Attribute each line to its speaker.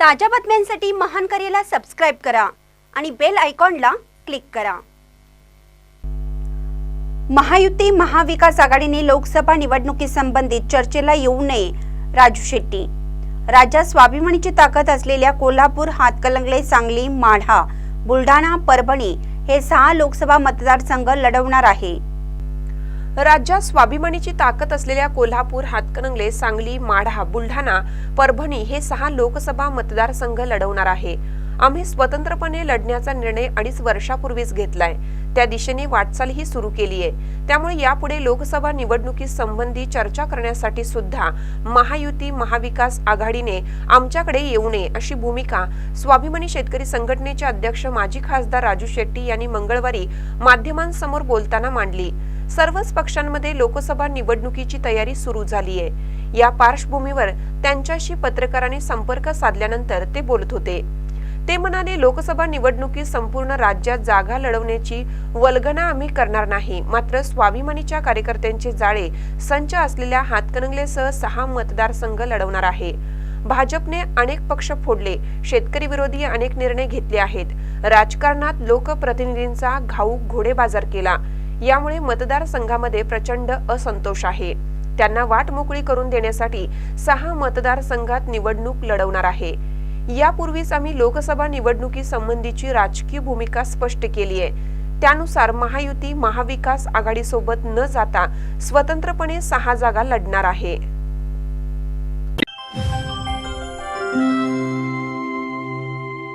Speaker 1: ताज्या बातम्यांसाठी महान करेला सबस्क्राईब करा आणि बेल आयकॉनला क्लिक करा. महायुती महाविकास आघाडीने लोकसभा निवडणुकीसंबंधित चर्चेला येऊ नये राजू शेट्टी. राज्यात स्वाभिमानीची ताकद असलेल्या कोल्हापूर हातकलंगले सांगली माढा बुलढाणा परभणी हे सहा लोकसभा मतदारसंघ लढवणार आहे.
Speaker 2: राज्यात स्वाभिमानीची ताकद असलेल्या कोल्हापूर हातकणंगले सांगली माढा बुलढाणा परभणी हे सहा लोकसभा मतदारसंघ लढवणार आहे. आम्ही स्वतंत्रपणे लढण्याचा निर्णय अडीच वर्षापूर्वीच घेतलाय. त्या दिशेने वाटचालही सुरू केली आहे त्यामुळे यापुढे लोकसभा निवडणुकी संबंधी चर्चा करण्यासाठी सुद्धा महायुती महाविकास आघाडीने आमच्याकडे येऊ नये अशी भूमिका स्वाभिमानी शेतकरी संघटनेचे अध्यक्ष माजी खासदार राजू शेट्टी यांनी मंगळवारी माध्यमांसमोर बोलताना मांडली. सर्वच पक्षांमध्ये लोकसभा निवडणुकीची तयारी सुरू झाली आहे या पार्श्वभूमीवर त्यांच्याशी पत्रकारांनी संपर्क साधल्यानंतर ते बोलत होते. ते म्हणाले लोकसभा निवडणुकीत संपूर्ण राज्यात जागा लढवण्याची वल्गना आम्ही करणार नाही. मात्र स्वाभिमानीच्या कार्यकर्त्यांचे जाळे संच असलेल्या हातकणंगलेसह सहा मतदारसंघ लढवणार आहे. भाजपने अनेक पक्ष फोडले. शेतकरी विरोधी अनेक निर्णय घेतले आहेत. राजकारणात लोकप्रतिनिधींचा घाऊक घोडेबाजार केला. यामुळे मतदारसंघामध्ये प्रचंड असंतोष आहे. त्यांना वाट मोकळी करून देण्यासाठी सहा मतदारसंघात निवडणूक लढवणार आहे. यापूर्वीच आम्ही लोकसभा निवडणुकी संबंधीची राजकीय भूमिका स्पष्ट केली आहे. त्यानुसार महायुती महाविकास आघाडीसोबत न जाता स्वतंत्रपणे सहा जागा लढणार आहे.